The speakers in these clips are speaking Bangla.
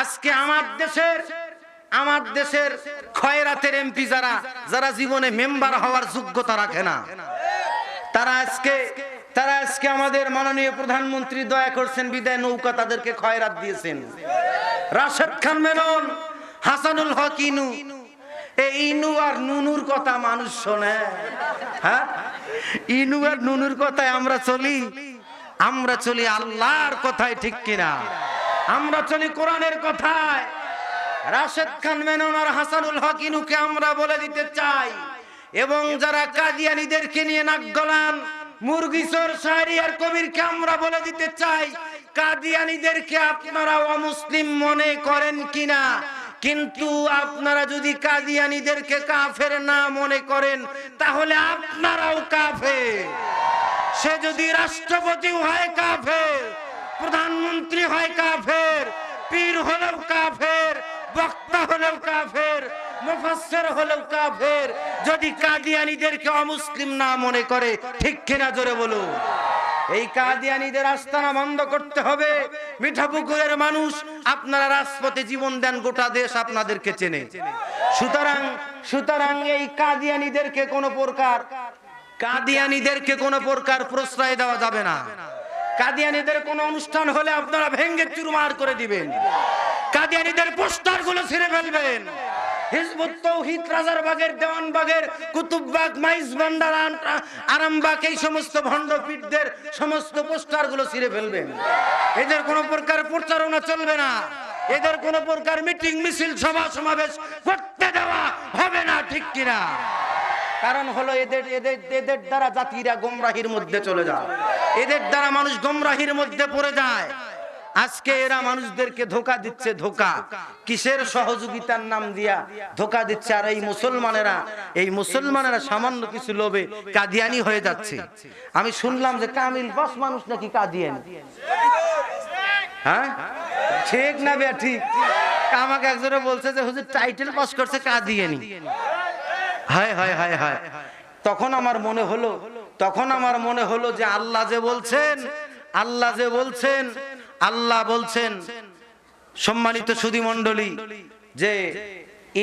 আজকে আমার দেশের আমার দেশের খয়রাতের এমপি যারা যারা জীবনে মেম্বার হওয়ার যোগ্যতা রাখে না, তারা আজকে তারা আজকে আমাদের মাননীয় প্রধানমন্ত্রী দয়া করছেন, বিদায় নৌকা তাদেরকে খয়রাত দিয়েছেন। রাশেদ খান মেনন, হাসানুল হক ইনু এই ইনু আর নুনুর কথা মানুষ শোনে। হ্যাঁ? ইনু আর নুনুর কথায় আমরা চলি আমরা চলি আল্লাহর কথায় ঠিক কিনা? আমরা চলি কোরআনের কথায়, রাশেদ খান মেনন আর হাসানুল হক আমরা বলে দিতে চাই, এবং যারা কাদিয়ানিদেরকে নিয়ে নাক গলান মুরগিসর শাহরি আর কবিরকে আমরা বলে দিতে চাই, কাদিয়ানিদেরকে আপনারা অমুসলিম মনে করেন কিনা? কিন্তু আপনারা যদি কাদিয়ানিদেরকে কাফের না মনে করেন, তাহলে আপনারাও কাফের। সে যদি রাষ্ট্রপতি হয় কাফের প্রধানমন্ত্রী হয় কাফের, পীর হলেও কাফের, বক্তা হলেও কাফের, মুফাসসির হলেও কাফের। যদি কাদিয়ানীদেরকে অমুসলিম না মনে করে, ঠিক কিনা জোরে বলুন। এই কাদিয়ানীদের আস্তানা বন্ধ করতে হবে। মিঠাপুকুরের মানুষ আপনারা রাজপথে জীবন দেন, গোটা দেশ আপনাদেরকে চেনে। সুতরাং সুতরাং এই কাদিয়ানীদেরকে কোনো প্রকার, কাদিয়ানীদেরকে কোনো প্রকার প্রশ্রয় দেওয়া যাবে না। কাদিয়ানীদের কোন অনুষ্ঠান হলে আপনারা ভেঙ্গে চুরমার করে দিবেন। কাদিয়ানীদের পোস্টারগুলো ছিঁড়ে ফেলবেন। আরামবাগ, এই সমস্ত সমস্ত ছিঁড়ে ফেলবেন। এদের কোন প্রকার চলবে না। এদের কোন প্রকার মিটিং, মিছিল সমাবেশ করতে দেওয়া হবে না, ঠিক কিনা? কারণ হলো এদের এদের এদের দ্বারা জাতিরা গোমরাহির মধ্যে চলে যায়। এদের দ্বারা মানুষ গোমরাহির মধ্যে পড়ে যায়। আজকে এরা মানুষদেরকে ধোকা দিচ্ছে ধোকা। কিসের সহযোগিতার নাম দিয়া ধোকা দিচ্ছে? আর এই মুসলমানেরা এই মুসলমানেরা সামান্য কিছু লোভে কাদিয়ানি হয়ে যাচ্ছে। আমি শুনলাম যে কামিল বাস মানুষ নাকি কাদিয়ানি। হ্যাঁ? ঠিক না বে ঠিক। আমাকে একজনে বলছে যে, হুজুর টাইটেল পাস করছে কাদিয়ানি। হায় হায় হায় হায়। তখন আমার মনে হলো, তখন আমার মনে হলো যে আল্লাহ যে বলছেন, আল্লাহ যে বলছেন, আল্লাহ বলছেন। সম্মানিত সুধী মণ্ডলী যে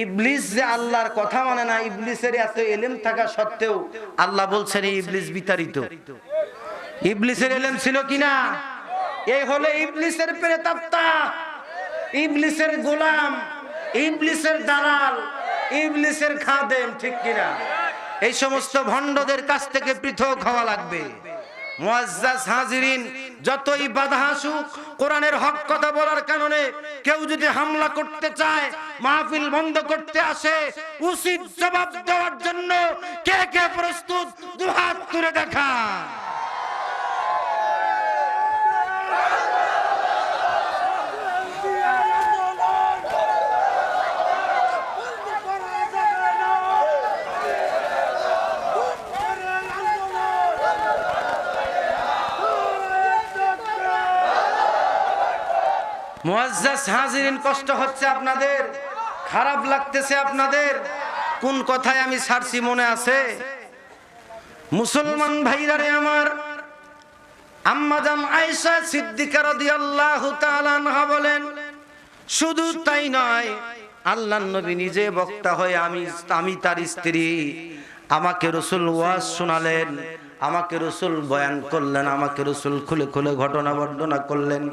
ইবলিস যে আল্লাহর কথা মানে না, ইবলিসের এত এলেম থাকা সত্ত্বেও আল্লাহ বলছেন এই ইবলিস বিতাড়িত। ইবলিসের এলেম ছিল কিনা? এই হলো ইবলিসের প্রেতাত্মা, ইবলিসের গোলাম, ইবলিসের দালাল। ইবলিসের খাদেম, ঠিক কিনা? এই সমস্ত ভণ্ডদের কাছ থেকে পৃথক হওয়া লাগবে। মুআজ্জাজ হাজিরিন, যতই বাধা আসুক, কোরআনের হক কথা বলার কারণে কেউ যদি হামলা করতে চায়, মাহফিল বন্ধ করতে আসে, উচিত জবাব দেওয়ার জন্য কে কে প্রস্তুত, দুহাত তুলে দেখা মুআজ্জাজ হাজিরিন, কষ্ট হচ্ছে আপনাদের? খারাপ লাগতেছে আপনাদের? কোন কথায় আমি ছাড়ছি মনে আছে? মুসলমান ভাইরারে আমার আম্মাজান আয়েশা সিদ্দিকা রাদিয়াল্লাহু তাআলা আনহা বলেন, শুধু তাই নয়, আল্লাহর নবী নিজে বক্তা হয়ে আমি আমি তার স্ত্রী আমাকে রসুল ওয়াজ শোনালেন। আমাকে রসুল বয়ান করলেন, আমাকে রসুল খুলে খুলে ঘটনা বর্ণনা করলেন।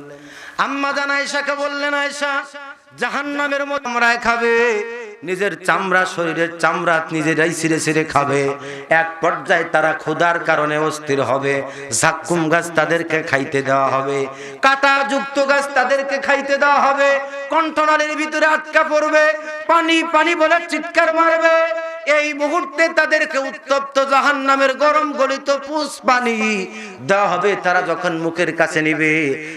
আম্মা জান আয়েশাকে বললেন, আয়েশা, জাহান্নামের মতো আমরাই খাবে, নিজের চামড়া, শরীরের চামড়া নিজেরাই ছিঁড়ে ছিঁড়ে খাবে। এক পর্যায়ে তারা ক্ষুধার কারণে অস্থির হবে। জাক্কুম গাছ তাদেরকে খাইতে দেওয়া হবে। কাটা যুক্ত গাছ তাদেরকে খাইতে দেওয়া হবে। কণ্ঠনালীর ভিতরে আটকা পড়বে। পানি পানি বলে চিৎকার মারবে। এই মুহূর্তে তাদেরকে উত্তপ্ত জাহান নামের গরম গলিত পুষ পানি দেওয়া হবে। তারা যখন মুখের কাছে নিবে,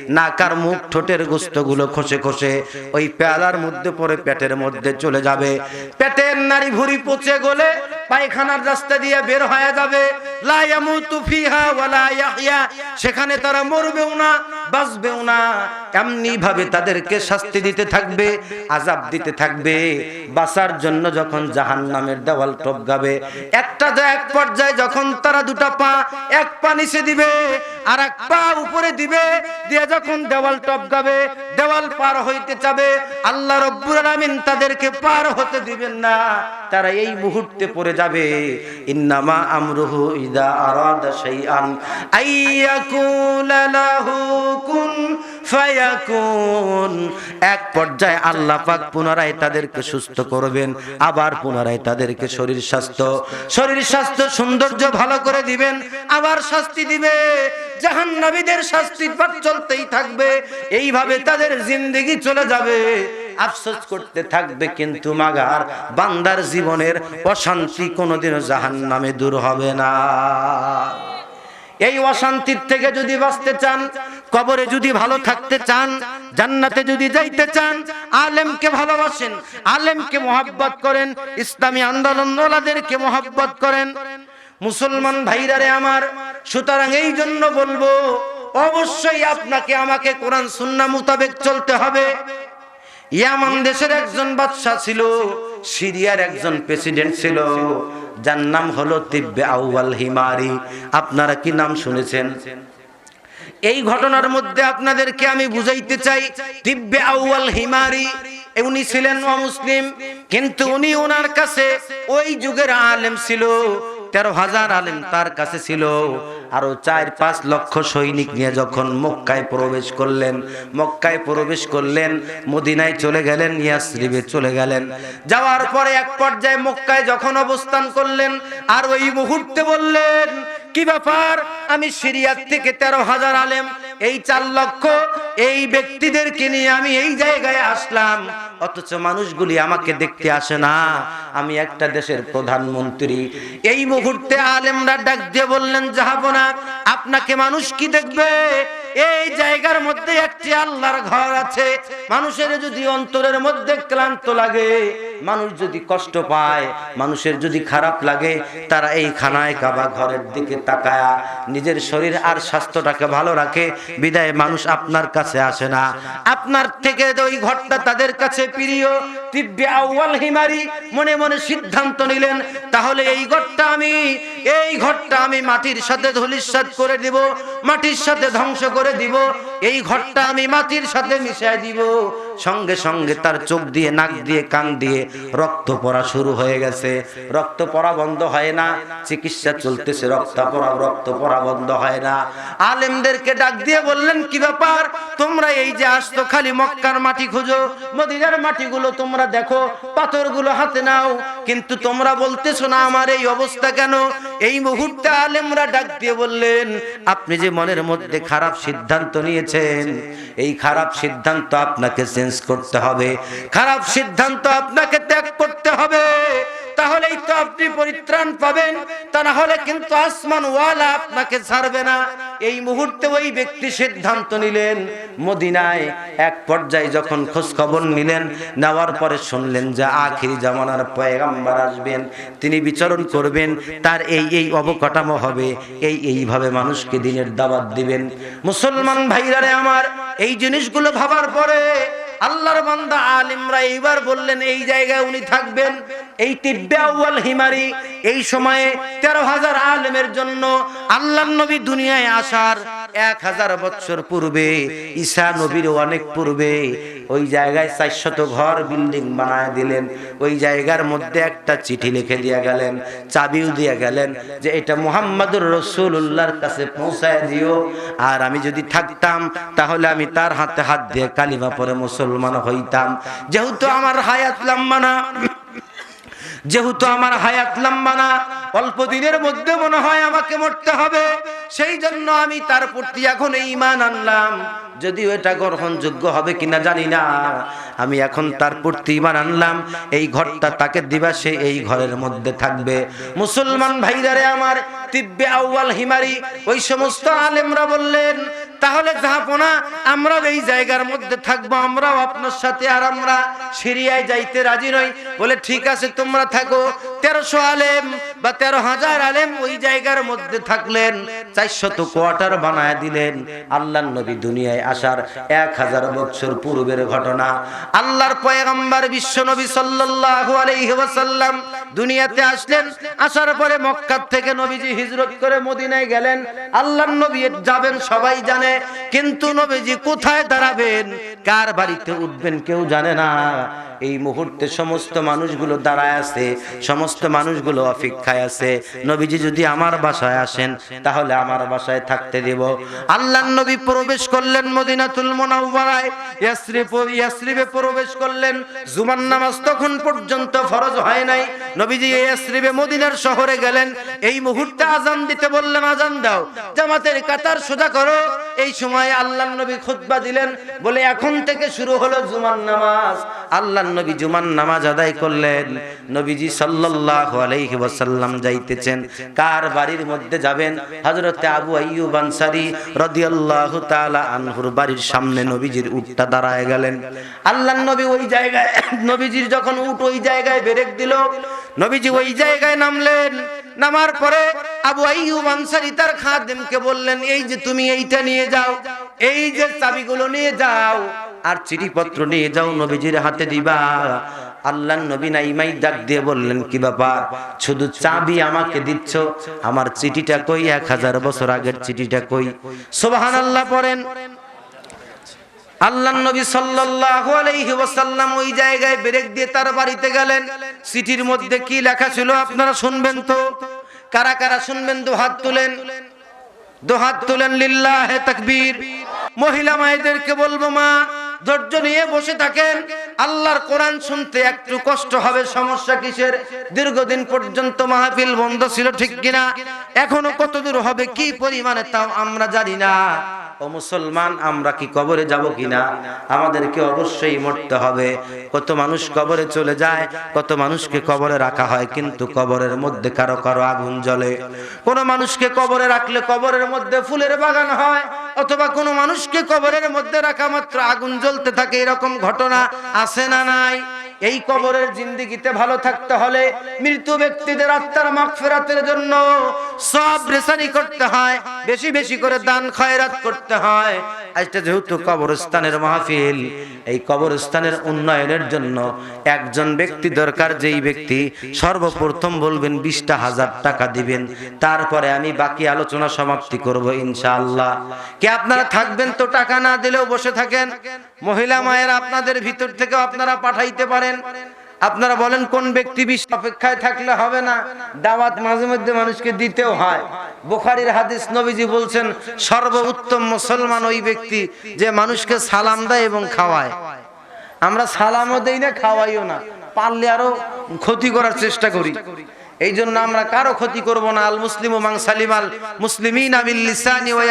নাকার মুখ ঠোঁটের গোস্তগুলো খসে খসে ওই পেয়ালার মধ্যে পরে পেটের মধ্যে চলে যাবে। পেটের নারী ভুরি পচে গলে পায়খানার রাস্তা দিয়ে বের হয়ে যাবে। সেখানে তারা মরবেও না, বাঁচবেও না। এমনি ভাবে তাদেরকে শাস্তি দিতে থাকবে আজাব দিতে থাকবে। বাঁচার জন্য যখন জাহান্নামের দেওয়াল টপকাবে, একটা যে এক পর্যায়ে যখন তারা দুটা পা এক পা নিচে দিবে আর এক পা উপরে দিবে, দিয়ে যখন দেওয়াল টপ টপকাবে, দেওয়াল পার হইতে চাবে, আল্লাহ রব্বুল আলামিন তাদেরকে পার হতে দিবেন না। তারা এই মুহূর্তে পড়ে যাবে। ইন্নামা আমরুহু ইদা আরাদা শাইআন আইয়াকুলা লাহু কুন ফায়াকুন। এক পর্যায়ে আল্লাহ পাক পুনরায় তাদেরকে সুস্থ করবেন, আবার পুনরায় তাদেরকে শরীর স্বাস্থ্য। শরীর স্বাস্থ্য সৌন্দর্য ভালো করে দিবেন, আবার শাস্তি দিবে। জাহান্নামীদের শাস্তি চলতেই থাকবে, এইভাবে তাদের জিন্দেগি চলে যাবে। আফসোস করতে থাকবে কিন্তু মাগার, বান্দার জীবনের অশান্তি কোনোদিনও জাহান্নামে দূর হবে না। এই অশান্তির থেকে যদি বাঁচতে চান কবরে যদি ভালো থাকতে চান, জান্নাতে যদি যাইতে চান, আলেমকে ভালোবাসেন, আলেমকে মোহাব্বত করেন, ইসলামী আন্দোলন ওলাদেরকে মোহাব্বত করেন। মুসলমান ভাইরারে আমার, সুতরাং এই জন্য বলব, অবশ্যই আপনাকে আমাকে কোরআন, সুন্না মোতাবেক চলতে হবে। ইয়ামান দেশের একজন বাদশা ছিল, সিরিয়ার একজন প্রেসিডেন্ট ছিল, যার নাম হলো তিব্বে আউয়াল হিমারি। আপনারা কি নাম শুনেছেন? এই ঘটনার মধ্যে আপনাদেরকে আমি বুঝাইতে চাই, তিব্বে আউয়াল হিমারি উনি ছিলেন অমুসলিম, কিন্তু উনি ওনার কাছে ওই যুগের আলেম ছিল, তেরো হাজার আলেম তার কাছে ছিল, আরও চার পাঁচ লক্ষ সৈনিক নিয়ে যখন মক্কায় প্রবেশ করলেন, মক্কায় প্রবেশ করলেন, মদিনায় চলে গেলেন, ইয়াসরিবে চলে গেলেন। যাওয়ার পরে এক পর্যায়ে মক্কায় যখন অবস্থান করলেন, আর ওই মুহূর্তে বললেন কি ব্যাপার? আমি সিরিয়ার থেকে তেরো হাজার আলেম। এই চার লক্ষ এই ব্যক্তিদেরকে নিয়ে আমি এই জায়গায় আসলাম। অথচ মানুষগুলি আমাকে দেখতে আসে না। আমি একটা দেশের প্রধানমন্ত্রী। এই মুহূর্তে আলেমরা ডাক দিয়ে বললেন যাহাব না আপনাকে মানুষ কি দেখবে? এই জায়গার মধ্যে একটি আল্লাহর ঘর আছে। মানুষের যদি অন্তরের মধ্যে ক্লান্ত লাগে মানুষ যদি কষ্ট পায়, মানুষের যদি খারাপ লাগে, তারা এই খানায় কাবা ঘরের দিকে তাকায়া নিজের শরীর আর স্বাস্থ্যটাকে ভালো রাখে। বিদায়, মানুষ আপনার কাছে আসে না। আপনার থেকে ওই ঘরটা তাদের কাছে প্রিয়, তিব্বে আউয়াল হিমারি মনে মনে সিদ্ধান্ত নিলেন, তাহলে এই ঘরটা আমি, এই ঘরটা আমি মাটির সাথে ধুলিস্বাদ করে দিব, মাটির সাথে ধ্বংস করে দিব, এই ঘরটা আমি মাটির সাথে মিশিয়ে দিব। সঙ্গে সঙ্গে তার চোখ দিয়ে, নাক দিয়ে, কান দিয়ে রক্ত পড়া শুরু হয়ে গেছে। রক্ত পড়া বন্ধ হয় না। চিকিৎসা চলতেছে, রক্ত পড়া রক্ত পড়া বন্ধ হয় না। আলেমদেরকে ডাক দিয়ে বললেন, কি ব্যাপার? তোমরা এই যে আসতো খালি মক্কার মাটি খোঁজো। মদিনার মাটিগুলো তোমরা দেখো, পাথরগুলো হাতে নাও। কিন্তু তোমরা বলতেছো না, আমার এই অবস্থা কেন? এই মুহূর্তে আলেমরা ডাক দিয়ে বললেন, আপনি যে মনের মধ্যে খারাপ সিদ্ধান্ত নিয়েছেন, এই খারাপ সিদ্ধান্ত আপনাকে চেঞ্জ করতে হবে। খারাপ সিদ্ধান্ত আপনাকে ত্যাগ করতে হবে, তাহলেই তো আপনি পরিত্রাণ পাবেন। তা না হলে কিন্তু আসমান ওয়ালা আপনাকে ছাড়বে না। এই মুহূর্তে ওই ব্যক্তি সিদ্ধান্ত নিলেন, মদিনায় এক পর্যায়ে যখন খোঁজ খবর নিলেন, নেওয়ার পরে শুনলেন যে আখিরি জামানার পয়গাম্বার আসবেন, তিনি বিচরণ করবেন, তার এই এই অবকাঠামো হবে, এই, এইভাবে মানুষকে দিনের দাওয়াত দিবেন। মুসলমান ভাইরারে আমার, এই জিনিসগুলো ভাবার পরে আল্লাহর বান্দা আলিমরা এইবার বললেন এই জায়গায় উনি থাকবেন? এই তিব্বে আউয়াল হিমারি এই সময়ে তেরো হাজার আলেমের জন্য আল্লাহ নবী দুনিয়ায় আসার এক হাজার বছর পূর্বে, ঈসা নবীর অনেক পূর্বে ওই জায়গায় চারশত ঘর বিল্ডিং বানায় দিলেন। ওই জায়গার মধ্যে একটা চিঠি লিখে দিয়ে গেলেন, চাবিও দিয়ে গেলেন যে এটা মুহাম্মাদুর রসুল্লাহর কাছে পৌঁছায় দিও। আর আমি যদি থাকতাম, তাহলে আমি তার হাতে হাত দিয়ে কালিমা পরে মুসলমান হইতাম। যেহেতু আমার হায়াত লম্বা না যেহেতু আমার হায়াত লম্বা না, অল্প দিনের মধ্যে মনে হয় আমাকে মরতে হবে। সেই জন্য আমি তার প্রতি এখন ইমান আনলাম। যদিও এটা গ্রহণযোগ্য হবে কিনা জানি না। আমি এখন তার প্রতি ইমান আনলাম। এই ঘরটা তাকে দিবা, সে এই ঘরের মধ্যে থাকবে। মুসলমান ভাইরারে আমার তিব্বে আউয়াল হিমারি, ওই সমস্ত আলেমরা বললেন তাহলে জাহাপনা আমরা এই জায়গার মধ্যে থাকব, আমরাও আপনার সাথে আর আমরা সিরিয়ায় যাইতে রাজি নই। বলে, ঠিক আছে, তোমরা থাকো। তেরোশো আলেম বা তেরো হাজার আলেম ওই জায়গার মধ্যে থাকলেন, চারশত কোয়ার্টার বানায় দিলেন। আল্লাহ নবী দুনিয়ায় আসার এক হাজার বছর পূর্বের ঘটনা। আল্লাহর পয়গম্বর বিশ্ব নবী সাল্লাল্লাহু আলাইহি ওয়াসাল্লাম দুনিয়াতে আসলেন, আসার পরে মক্কা থেকে নবীজি হিজরত করে মদিনায় গেলেন। আল্লাহর নবী যাবেন, সবাই জানে কিন্তু নবীজি কোথায় দাঁড়াবেন? কার বাড়িতে উঠবেন কেউ জানে না। এই মুহূর্তে সমস্ত মানুষগুলো দাঁড়ায় আছে, সমস্ত মানুষগুলো অপেক্ষায় আছে। নবীজি যদি আমার বাসায় আসেন, তাহলে আমার বাসায় থাকতে দেব। আল্লাহ নবী প্রবেশ করলেন মদিনাতুল ইয়াসরিফ ইয়াসরিবে প্রবেশ করলেন। জুমার নামাজ তখন পর্যন্ত ফরজ হয় নাই। নবীজি ইয়াসরিবে মদিনার শহরে গেলেন। এই মুহূর্তে আজান দিতে বললেন, আজান দাও। জামাতের কাতার সোজা করো। এই সময় আল্লাহ নবী খুতবা দিলেন, বলে এখন থেকে শুরু হলো জুমার নামাজ। আল্লাহ নবী জুমার নামাজ আদায় করলেন। নবীজি সাল্লাল্লাহু আলাইহি যাইতেছেন। কার বাড়ির মধ্যে যাবেন? হযরতে আবু আইয়ুব আনসারী রাদিয়াল্লাহু তাআলা আনহুর বাড়ির সামনে নবীজির উটটা দাঁড়ায় গেলেন। আল্লাহ নবী ওই জায়গায়, নবীজির যখন উট ওই জায়গায় ব্রেক দিল, নবীজি ওই জায়গায় নামলেন। নামার পরে আবু আইয়ুব আনসারী তার খাদেমকে বললেন, এই যে তুমি এইটা নিয়ে যাও, এই যে চাবিগুলো নিয়ে যাও, আর চিঠিপত্র নিয়ে যাও নবীজির হাতে দিবা। আল্লাহ নবী নাইমাই ডাক দিয়ে বললেন, কি ব্যাপার? শুধু চাবি আমাকে দিচ্ছ? আমার চিঠিটা কই? এক হাজার বছর আগের চিঠিটা কই? সোবাহান আল্লাহ পড়েন। আল্লাহ নবী সাল্লাল্লাহু আলাইহি ওই জায়গায় ব্রেক দিয়ে তার বাড়িতে গেলেন। সিটির মধ্যে কি লেখা ছিল আপনারা শুনবেন তো? কারা কারা শুনবেন দু হাত তুলেন। দু হাত তুলেন লিল্লাহে তাকবীর। মহিলা মায়েদেরকে বলব মা ধৈর্য নিয়ে বসে থাকেন। আল্লাহর কোরআন শুনতে একটু কষ্ট হবে, সমস্যা কিসের? দীর্ঘদিন পর্যন্ত মাহফিল বন্ধ ছিল ঠিক কিনা? এখনও কত দূর হবে, কি পরিমাণে তাও আমরা জানি না। ও মুসলমান, আমরা কি কবরে যাব কিনা? আমাদেরকে অবশ্যই মরতে হবে। কত মানুষ কবরে চলে যায়, কত মানুষকে কবরে রাখা হয়, কিন্তু কবরের মধ্যে কারও কারও আগুন জ্বলে। কোন মানুষকে কবরে রাখলে কবরের মধ্যে ফুলের বাগান হয় অথবা কোনো মানুষকে কবরের মধ্যে রাখা মাত্র আগুন জ্বলতে থাকে, এরকম ঘটনা আছে না নাই? এই কবরের জিন্দিগিতে ভালো থাকতে হলে মৃত ব্যক্তিদের আত্মার মাগফিরাতের জন্য সব রেসানি করতে হয়, বেশি বেশি করে দান খয়রাত করতে হয়। আজটা যেহেতু কবরস্থানের মাহফিল এই কবরস্থানের উন্নয়নের জন্য একজন ব্যক্তি দরকার, যেই ব্যক্তি সর্বপ্রথম বলবেন বিশটা হাজার টাকা দিবেন, তারপরে আমি বাকি আলোচনা সমাপ্তি করব ইনশাআল্লাহ। কি আপনারা থাকবেন তো টাকা না দিলেও বসে থাকেন? মহিলা মায়ের আপনাদের ভিতর থেকে আপনারা পাঠাইতে পারেন। আপনারা বলেন, কোন ব্যক্তি বিশ অপেক্ষায় থাকলে হবে না? দাওয়াত মাঝে মধ্যে মানুষকে দিতেও হয়। বুখারীর হাদিস নবীজি বলছেন, সর্বোত্তম মুসলমান ওই ব্যক্তি যে মানুষকে সালাম দেয় এবং খাওয়ায়। আমরা সালামও দেই না, খাওয়াইও না। পারলে আরও ক্ষতি করার চেষ্টা করি। এই জন্য আমরা কারও ক্ষতি করব না। আল মুসলিম মাং সালিমাল মুসলিমিন লিসানি ওয়া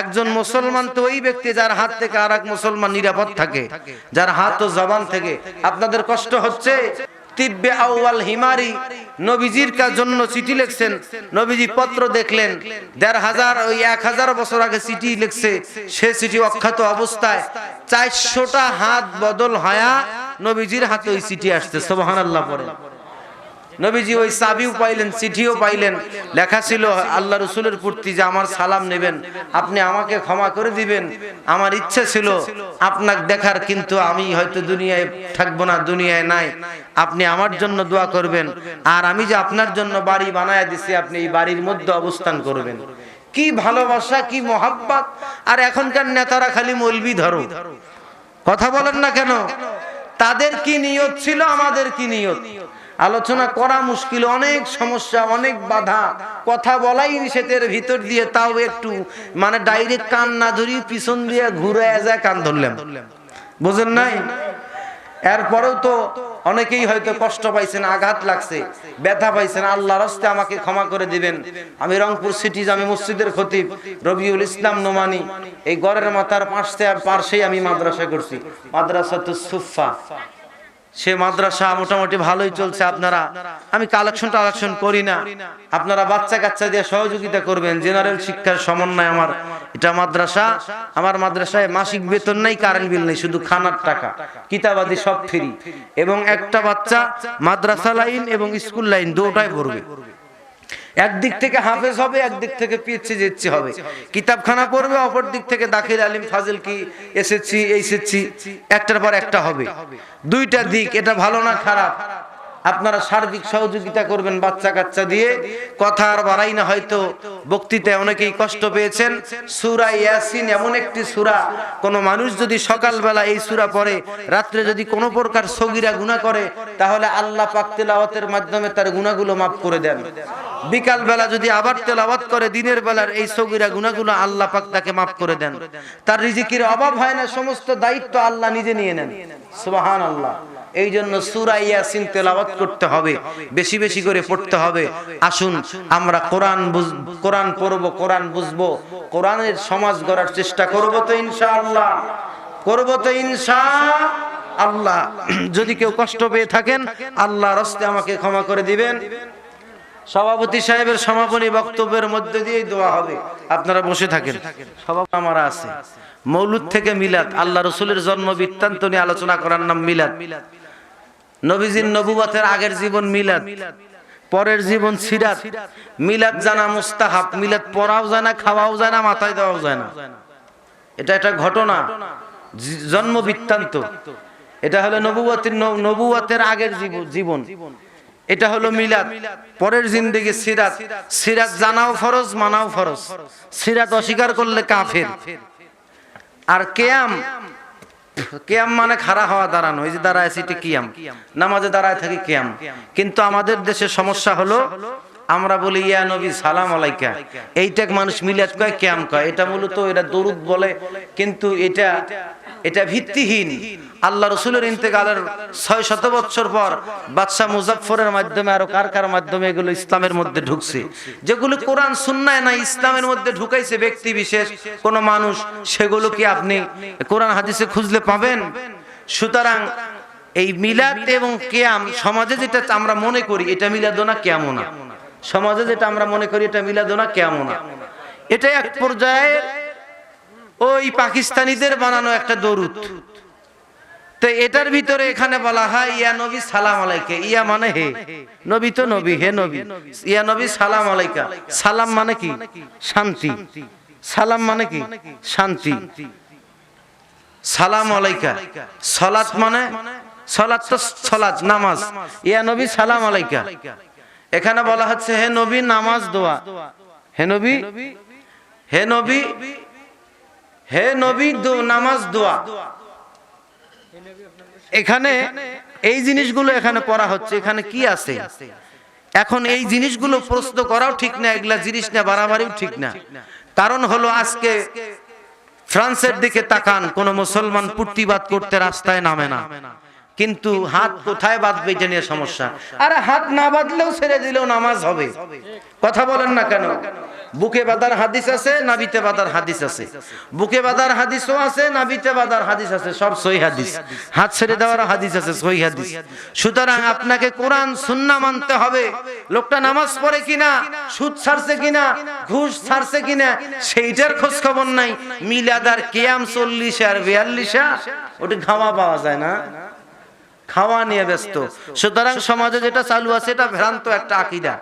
একজন মুসলমান তো ওই ব্যক্তি যার হাত থেকে আরেক মুসলমান নিরাপদ থাকে, যার হাত ও জবান থেকে। আপনাদের কষ্ট হচ্ছে? তিব্বে আউয়াল হিমারি নবীজির কার জন্য চিঠি লিখছেন। নবীজি পত্র দেখলেন, দেড় হাজার ওই এক হাজার বছর আগে চিঠি লিখছে। সে চিঠি অক্ষত অবস্থায় চারশোটা হাত বদল হয়া নবীজির হাতে ওই চিঠি আসছে সোহান আল্লাহ পরে নবীজি ওই চাবিও পাইলেন, চিঠিও পাইলেন। লেখা ছিল, আল্লাহ রসুলের প্রতি যে আমার সালাম নেবেন, আপনি আমাকে ক্ষমা করে দিবেন। আমার ইচ্ছে ছিল, আপনাকে দেখার, কিন্তু আমি হয়তো দুনিয়ায় থাকব না, দুনিয়ায় নাই। আপনি আমার জন্য দোয়া করবেন, আর আমি যে আপনার জন্য বাড়ি বানায় দিছি, আপনি এই বাড়ির মধ্যে অবস্থান করবেন। কি ভালোবাসা, কি মহাব্বাত। আর এখনকার নেতারা খালি মলবি ধরো। কথা বলেন না কেন? তাদের কি নিয়ত ছিল, আমাদের কি নিয়ত? আলোচনা করা মুশকিল, অনেক সমস্যা, অনেক বাধা। কথা বলাই নিষেধের ভিতর দিয়ে তাও একটু মানে ডাইরেক্ট কান না ধরি পিছন দিয়ে ঘুরে যায় কান ধরলাম। বুঝেন নাই? এরপরেও তো অনেকেই হয়তো কষ্ট পাইছেন, আঘাত লাগছে, ব্যথা পাইছেন আল্লাহ রাস্তে আমাকে ক্ষমা করে দিবেন। আমি রংপুর সিটি জামে মসজিদের খতিব, রবিউল ইসলাম নোমানি। এই গড়ের মাথার পাশে পার্শ্বেই আমি মাদ্রাসা করছি মাদ্রাসা তো সুফা সে মাদ্রাসা মোটামুটি ভালোই চলছে আপনারা। আমি কালেকশন টালেকশন করি না। আপনারা বাচ্চা কাচ্চা দিয়ে সহযোগিতা করবেন। জেনারেল শিক্ষার সমন্বয় আমার। এটা মাদ্রাসা। আমার মাদ্রাসায় মাসিক বেতন নাই কারেন্ট বিল নেই, শুধু খানার টাকা। কিতাবাদি সব ফ্রি এবং একটা বাচ্চা মাদ্রাসা লাইন এবং স্কুল লাইন দুটাই পড়বে একদিক থেকে হাফেজ হবে একদিক থেকে পিএসসি যেচ্ছে হবে। কিতাবখানা পড়বে অপর দিক থেকে দাখিল আলিম ফাজিল কি এসএসসি এইচএসসি একটার পর একটা হবে। দুইটা দিক এটা ভালো না খারাপ। আপনারা সার্বিক সহযোগিতা করবেন বাচ্চা কাচ্চা দিয়ে। কথা আর বাড়াই না, হয়তো বক্তৃতায় অনেকেই কষ্ট পেয়েছেন। সুরা ইয়াসিন এমন একটি সুরা, কোন মানুষ যদি সকালবেলা এই সুরা পড়ে, রাত্রে যদি কোনো প্রকার সগিরা গুণা করে, তাহলে আল্লাহ পাক তেলাওয়াতের মাধ্যমে তার গুণাগুলো মাফ করে দেন। বিকাল বেলা যদি আবার তেলাওয়াত করে, দিনের বেলার এই সগিরা গুণাগুলো আল্লাহ পাক তাকে মাফ করে দেন। তার রিজিকের অভাব হয় না, সমস্ত দায়িত্ব আল্লাহ নিজে নিয়ে নেন। সুবহান আল্লাহ এই জন্য সুরা ইয়াসিন তেলাওয়াত করতে হবে, বেশি বেশি করে পড়তে হবে। আসুন, আমরা কোরআন কোরআন পড়ব, কোরআন বুঝব, কোরআনের সমাজ গড়ার চেষ্টা করব তো ইনশাআল্লাহ। করব তো ইনশা আল্লাহ যদি কেউ কষ্ট পেয়ে থাকেন আল্লাহ রস্তে আমাকে ক্ষমা করে দিবেন। সভাপতি সাহেবের সমাপনী বক্তব্যের মধ্যে দিয়েই দোয়া হবে। আপনারা বসে থাকেন। সভাপতি আমার আছে। মৌলুদ থেকে মিলাদ, আল্লাহ রসুলের জন্ম বৃত্তান্ত নিয়ে আলোচনা করার নাম মিলাদ। নবীজির নবুবতের আগের জীবন মিলাদ, পরের জীবন সিরাত। মিলাদ জানা মুস্তাহাব, মিলাদ পড়াও যায় না, খাওয়াও যায় না, মাথায় দেওয়াও যায় না। এটা একটা ঘটনা জন্ম বৃত্তান্ত এটা হলো নবুবতের ন- নবুবতের আগের জীব- জীবন। এটা হলো মিলাদ, পরের জিন্দেগি সিরাত। সিরাত জানাও ফরজ, মানাও ফরজ। সিরাত অস্বীকার করলে কাফের। আর কেয়াম কেয়াম মানে খাড়া হওয়া, দাঁড়ানো। এই যে দাঁড়ায় এটা কিয়াম। নামাজে দাঁড়ায় থাকি কেয়াম। কিন্তু আমাদের দেশে সমস্যা হলো, আমরা বলি, ইয়া নবী, সালাম আলাইকা। এইটাকে মানুষ মিলাদ কয়, কেয়াম কয়। এটা মূলত এটা দরুদ বলে, কিন্তু এটা এটা ভিত্তিহীন। আল্লাহ রসুলের ইন্তেকালের ছয় শত বছর পর বাদশাহ মুজাফফরের মাধ্যমে আরও কার কার মাধ্যমে এগুলো ইসলামের মধ্যে ঢুকছে? যেগুলো কোরআন, সুন্নায় না ইসলামের মধ্যে ঢুকাইছে ব্যক্তি বিশেষ, কোন মানুষ, সেগুলো কি আপনি কোরআন, হাদিসে খুঁজলে পাবেন? সুতরাং এই মিলাদ এবং কেয়াম, সমাজে যেটা আমরা মনে করি, এটা মিলাদ না কেমন সমাজে যেটা আমরা মনে করি, এটা মিলাদ না কেমন এটা এক পর্যায়ে ওই পাকিস্তানিদের বানানো একটা দরুদ। তো এটার ভিতরে এখানে বলা হয়, ইয়া নবী সালাম আলাইকে। ইয়া মানে হে? নবী তো নবী, হে নবী। ইয়া নবী সালাম আলাইকা। সালাম মানে কি? শান্তি। সালাম মানে কি? শান্তি। সালাম আলাইকা। সলাত মানে? সলাত তো সলাত নামাজ। ইয়া নবী সালাম আলাইকা। এখানে বলা হচ্ছে, হে নবী, নামাজ দোয়া। হে নবী? হে নবী? হে নবী নামাজ, দোয়া। এখানে এই জিনিসগুলো এখানে পড়া হচ্ছে। এখানে কি আছে? এখন এই জিনিসগুলো প্রশ্ন করাও ঠিক না, এগুলা জিনিস না, বাড়াবাড়িও ঠিক না। কারণ হলো আজকে ফ্রান্সের দিকে তাকান, কোন মুসলমান প্রতিবাদ করতে রাস্তায় নামে না। কিন্তু হাত কোথায় বাঁধবে এটা নিয়ে সমস্যা? আরে হাত না বাঁধলেও ছেড়ে দিলেও নামাজ হবে। কথা বলেন না কেন? বুকে বাদার হাদিস আছে নাবিতে বাদার হাদিস আছে। বুকে বাদার হাদিসও আছে নাবিতে বাদার হাদিস আছে সব সই হাদিস। হাত ছেড়ে দেওয়ার হাদিস আছে সই হাদিস। সুতরাং আপনাকে কোরআন সুন্না মানতে হবে। লোকটা নামাজ পড়ে কিনা সুদ ছাড়ছে কিনা ঘুষ ছাড়ছে কিনা সেইটার খোঁজ খবর নাই মিলাদার কেয়াম চল্লিশে আর বিয়াল্লিশে ওটি ঘামা পাওয়া যায় না। খাওয়া নিয়ে ব্যস্ত। সুতরাং সমাজে যেটা চালু আছে, এটা ভ্রান্ত একটা আকিদা।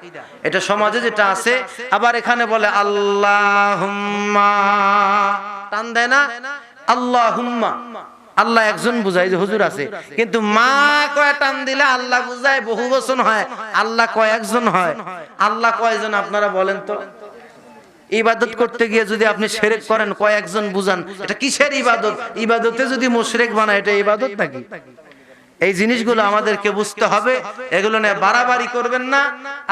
এটা সমাজে যেটা আছে, আবার এখানে বলে আল্লাহ টান দেয় না? আল্লাহ আল্লাহ একজন বুঝায় যে হুজুর আছে। কিন্তু মা কয় টান দিলে আল্লাহ বুঝায়, বহু বচন হয়। আল্লাহ কয়েকজন হয়। আল্লাহ কয়জন আপনারা বলেন তো? ইবাদত করতে গিয়ে যদি আপনি সেরেক করেন কয়েকজন বুঝান? এটা কিসের ইবাদত? ইবাদতে যদি মুশরেক বানায়, এটা ইবাদত নাকি? এই জিনিসগুলো আমাদেরকে বুঝতে হবে, এগুলো নিয়ে বাড়াবাড়ি করবেন না।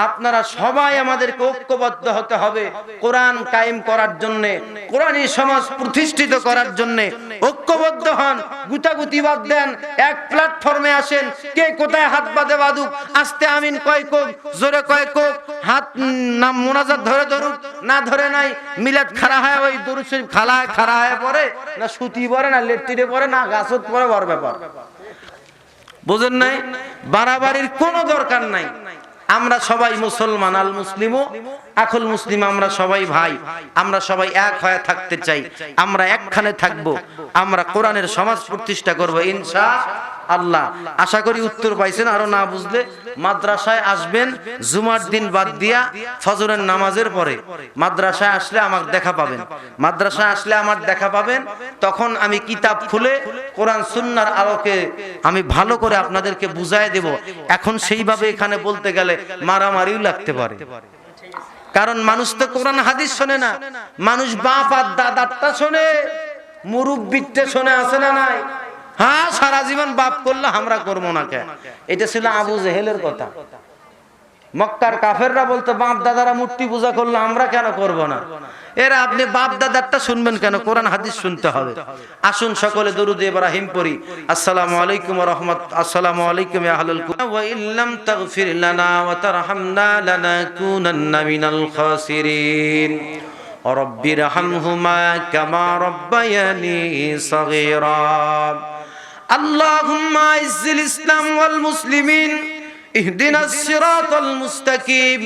আপনারা সবাই আমাদেরকে ঐক্যবদ্ধ হতে হবে কোরআন কায়েম করার জন্য, কোরআনী সমাজ প্রতিষ্ঠিত করার জন্য। ঐক্যবদ্ধ হন গুতাগুতি বাদ দেন, এক প্ল্যাটফর্মে আসেন, কে কোথায় হাত বাঁধে বাদুক আস্তে আমিন কয় কোক জোরে কয় কোক হাত নাম মোনাজাত ধরে ধরুক, না ধরে নাই, মিলাদ খাড়া হয়, ওই দরুদ শরীফ খালা খাড়া হয় পরে না সুতি পরে না লেট্টিরে পরে না গাছত পরে বড় ব্যাপার। বুঝেন নাই? বাড়াবাড়ির কোনো দরকার নাই। আমরা সবাই মুসলমান, আল মুসলিমও আখল মুসলিম, আমরা সবাই ভাই। আমরা সবাই এক হয়ে থাকতে চাই। আমরা একখানে থাকব। আমরা কোরআনের সমাজ প্রতিষ্ঠা করব, ইনশা আল্লাহ। আশা করি উত্তর পাইছেন, আরও না বুঝলে মাদ্রাসায় আসবেন, জুমার দিন বাদ দিয়া ফজরের নামাজের পরে। মাদ্রাসায় আসলে আমার দেখা পাবেন। মাদ্রাসায় আসলে আমার দেখা পাবেন। তখন আমি কিতাব খুলে কোরআন সুন্নার আলোকে আমি ভালো করে আপনাদেরকে বুঝায় দেব। এখন সেইভাবে এখানে বলতে গেলে মারামারিও লাগতে পারে। কারণ মানুষ তো কোরআন হাদিস শোনে না। মানুষ বাপ আর দাদারটা শোনে, মুরব্বিরটা শোনে, আছে না নাই? হ্যাঁ সারা জীবন বাপ করলে আমরা করব না কে? এটা ছিল আবু জেহেলের কথা। মক্কার কাফেররা বলতো, বাপ দাদারা মূর্তি পূজা করল আমরা কেন করব না? এরা আপনি বাপ দাদারটা শুনবেন কেন? কোরআন, হাদিস শুনতে হবে। আসুন সকলে দরুদ ইব্রাহিম পড়ি। আসসালামু আলাইকুম ওয়া রাহমাত, আসসালামু আলাইকুম ইয়া আহলুল কুরআন ওয়া ইল্লাম তাগফির লানা ওয়া তারহামনা লানাকুনান্না মিনাল খাসিরিন। রব্বিরহামহুমা কামা রাব্বায়ানি সাগীরা। اللهم اعز الاسلام والمسلمين اهدنا الصراط المستقيم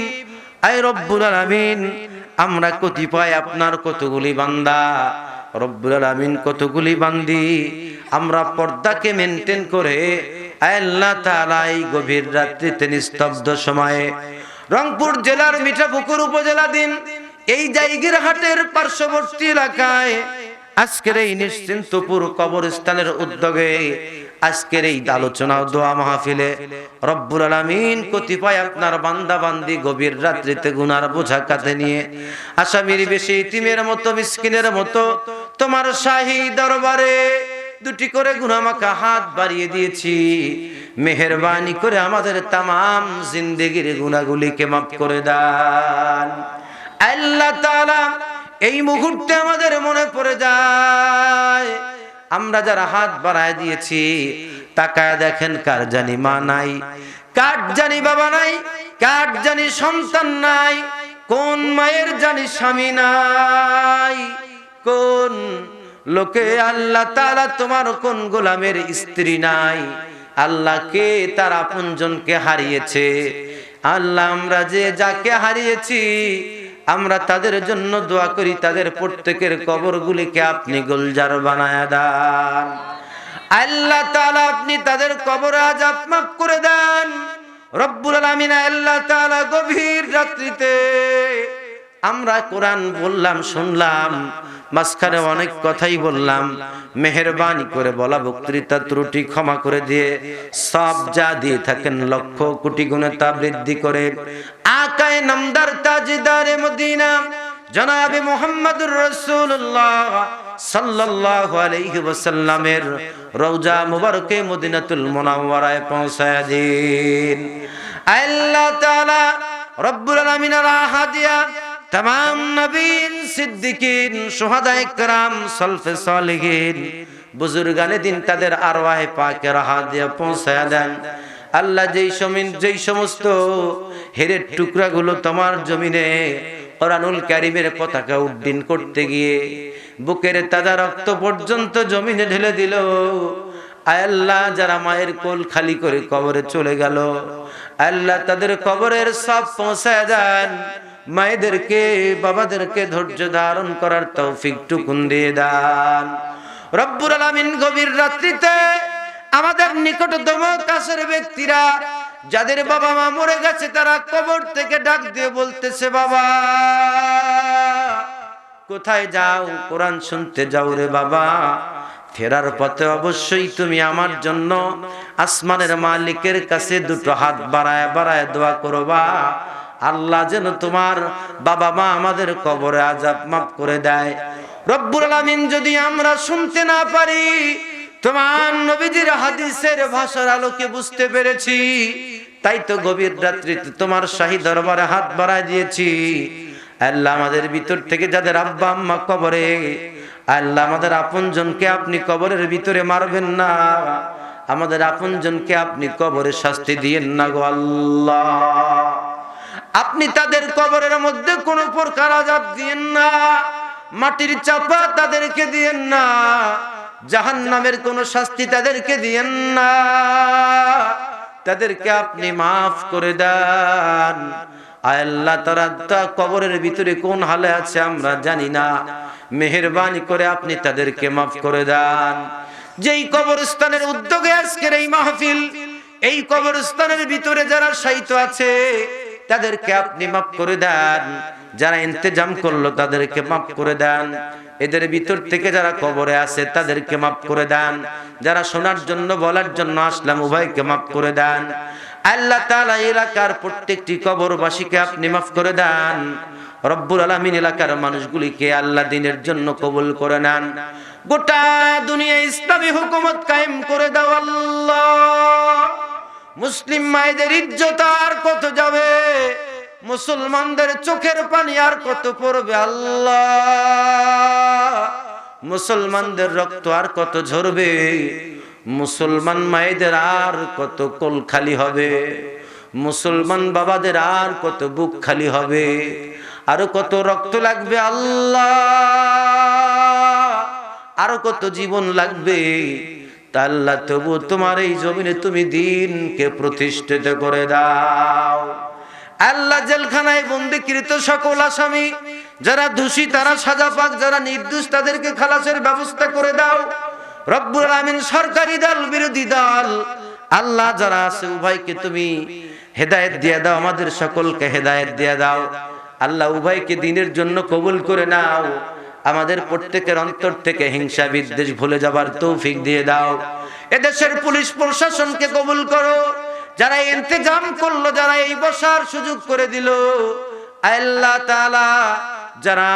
اي رب العالمين আমরা কতিপয় আপনার কতগুলি বান্দা রব্বুল আলামিন কতগুলি বান্দি আমরা পর্দাকে মেনটেন করে আয় আল্লাহ তাআলা এই গভীর রাত্রিতে নিস্তব্ধ সময়ে রংপুর জেলার মিঠাপুকুর উপজেলা দিন এই জায়গির হাটের পার্শ্ববর্তী এলাকায় আজকের এই নিশ্চিন্তপুর কবরস্থানের উদ্যোগে আজকের এই আলোচনা দোয়া মাহফিলে। রব্বুল আলামিন কতিপয় আপনার বান্দা বান্দি গভীর রাত্রিতে গুনার বোঝা কাঁধে নিয়ে আসামির বেশি ইতিমের মতো মিসকিনের মতো তোমার শাহী দরবারে দুটি করে গুনামাকা হাত বাড়িয়ে দিয়েছি। মেহেরবানি করে আমাদের তামাম জিন্দেগির গুনাহগুলিকে মাফ করে দান। আল্লাহ তাআলা এই মুহূর্তে আমাদের মনে পড়ে যায়, আমরা যারা হাত বাড়ায় দিয়েছি, তাকায় দেখেন কার জানি মা নাই, কার জানি বাবা নাই, কার জানি সন্তান নাই, কোন মায়ের জানি স্বামী নাই, কোন লোকে আল্লাহ তাআলা তোমার কোন গোলামের স্ত্রী নাই আল্লাহকে তার আপনজনকে হারিয়েছে, আল্লাহ আমরা যে যাকে হারিয়েছি আমরা তাদের জন্য দোয়া করি, তাদের প্রত্যেকের কবরগুলিকে আপনি গুলজার বানায় দেন। আল্লাহ তালা আপনি তাদের কবর আজাব মাফ করে দেন। রব্বুল আলামিন আল্লাহ তাআলা গভীর রাত্রিতে আমরা কোরআন বললাম, শুনলাম মাঝখানে অনেক কথাই বললাম। মেহরবানি করে বলা বক্তৃতা ত্রুটি ক্ষমা করে দিয়ে সব যা দিয়ে থাকেন লক্ষ কোটি গুণে তা বৃদ্ধি করে। আকায় নামদার তাজদারে মদিনা, জনাবে মোহাম্মদুর রাসূলুল্লাহ সাল্লাল্লাহু আলাইহি ওয়াসাল্লামের রওজা মুবারকে মদিনাতুল মুনাওয়ারায় পৌঁছায় দিন। আল্লাহ তাআলা রব্বুল আলামিনের হাদিয়া তাম নবীন সিদ্দিকিন, সোহাদায় কারাম, সলফে সলিহীন। বুজুর্গানে দিন তাদের আরওয়াহে পাকে রাহা দিয়ে পৌঁছায়া দেন। আল্লাহ যেই সমিন, যেই সমস্ত হেরের টুকরাগুলো তোমার জমিনে ওরানুল ক্যারিমের পতাকা উড্ডিন করতে গিয়ে বুকের তাজা রক্ত পর্যন্ত জমিনে ঢেলে দিল। আল্লাহ, যারা মায়ের কোল খালি করে কবরে চলে গেল, আল্লাহ তাদের কবরের সব পৌঁছায় যান মায়েদেরকে, বাবাদেরকে ধৈর্য ধারণ করার তৌফিক টুকুন দিয়ে দান। রব্বুর আলামিন গভীর রাত্রিতে আমাদের নিকটতম কাছের ব্যক্তিরা, যাদের বাবা মা মরে গেছে, তারা কবর থেকে ডাক দিয়ে বলতেছে, বাবা, কোথায় যাও? কোরআন শুনতে যাও রে বাবা। ফেরার পথে অবশ্যই তুমি আমার জন্য আসমানের মালিকের কাছে দুটো হাত বাড়ায় বাড়ায় দোয়া করবা। আল্লাহ যেন তোমার বাবা মা আমাদের কবরে আজাব মাফ করে দেয়। রব্বুল আলামিন যদি আমরা শুনতে না পারি, তোমার নবীজির হাদিসের ভাষার আলোকে বুঝতে পেরেছি। তাই তো গভীর রাত্রিতে তোমার শাহী দরবারে হাত বাড়ায় দিয়েছি। আল্লাহ আমাদের ভিতর থেকে যাদের আব্বা আম্মা কবরে, আল্লাহ আমাদের আপনজনকে আপনি কবরের ভিতরে মারবেন না। আমাদের আপনজনকে আপনি কবরে শাস্তি দিয়েন না গো আল্লাহ। আপনি তাদের কবরের মধ্যে কোনো প্রকার আজাব দিয়েন না, মাটির চাপা তাদেরকে দিয়েন না, জাহান্নামের কোনো শাস্তি তাদেরকে দিয়েন না। তাদেরকে আপনি মাফ করে দেন। আল্লাহ, তারা কবরের ভিতরে কোন হালে আছে আমরা জানি না। মেহেরবানি করে আপনি তাদেরকে মাফ করে দেন। যেই কবরস্থানের উদ্যোগে আজকের এই মাহফিল, এই কবরস্থানের ভিতরে যারা সাহিত্য আছে তাদেরকে আপনি মাফ করে দেন। যারা ইন্তজাম করল তাদেরকে মাফ করে দেন। এদের ভিতর থেকে যারা কবরে আছে তাদেরকে মাফ করে দেন। যারা শোনার জন্য, বলার জন্য আসলাম, উভয়কে মাফ করে দেন। আল্লাহ তাআলা এলাকার প্রত্যেকটি কবরবাসীকে আপনি মাফ করে দেন। রব্বুল আলামিন এলাকার মানুষগুলিকে আল্লাহ দিনের জন্য কবুল করে নেন। গোটা দুনিয়া ইসলামী হুকুমত কায়েম করে দাও আল্লাহ। মুসলিম মায়েদের ইজ্জত আর কত যাবে? মুসলমানদের চোখের পানি আর কত পড়বে আল্লাহ? মুসলমানদের রক্ত আর কত ঝরবে? মুসলমান মায়েদের আর কত কোল খালি হবে? মুসলমান বাবাদের আর কত বুক খালি হবে? আরও কত রক্ত লাগবে আল্লাহ? আরও কত জীবন লাগবে? তা আল্লাহ তবু তোমার এই জমিনে তুমি দিনকে প্রতিষ্ঠিত করে দাও। আল্লাহ জেলখানায় বন্দিকৃত সকল আসামি, যারা দোষী তারা সাজা পাক, যারা নির্দোষ তাদেরকে খালাসের ব্যবস্থা করে দাও। রব্বুল আমিন সরকারি দল, বিরোধী দল, আল্লাহ যারা আছে উভয়কে তুমি হেদায়েত দিয়ে দাও, আমাদের সকলকে হেদায়েত দিয়ে দাও। আল্লাহ উভয়কে দিনের জন্য কবুল করে নাও। আমাদের প্রত্যেকের অন্তর থেকে হিংসা বিদ্বেষ ভুলে যাবার তৌফিক দিয়ে দাও। এদেশের পুলিশ প্রশাসনকে কবুল করো। যারা ইন্তজাম করল, যারা এই বসার সুযোগ করে দিল, আল্লাহ তাআলা যারা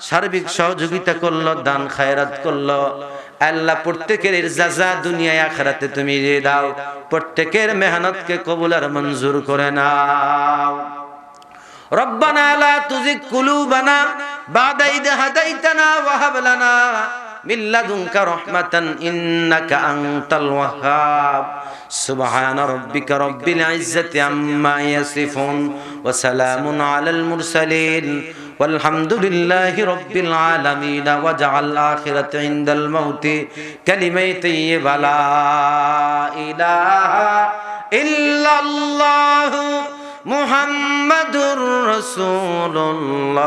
সার্বিক সহযোগিতা করল, দান খায়রাত করল, আল্লাহ প্রত্যেকের জাজা দুনিয়ায় আখরাতে তুমি দিয়ে দাও। প্রত্যেকের মেহনতকে কবুল আর মঞ্জুর করে নাও। ربنا لا تزغ قلوبنا بعد إذ هديتنا وهب لنا من لدنك رحمة إنك أنت الوهاب سبحان ربك رب العزة عما يصفون وسلام على المرسلين والحمد لله رب العالمين واجعل الآخرة عند الموت كلمة طيبة لا إله إلا الله মুহাম্মাদুর রাসূলুল্লাহ।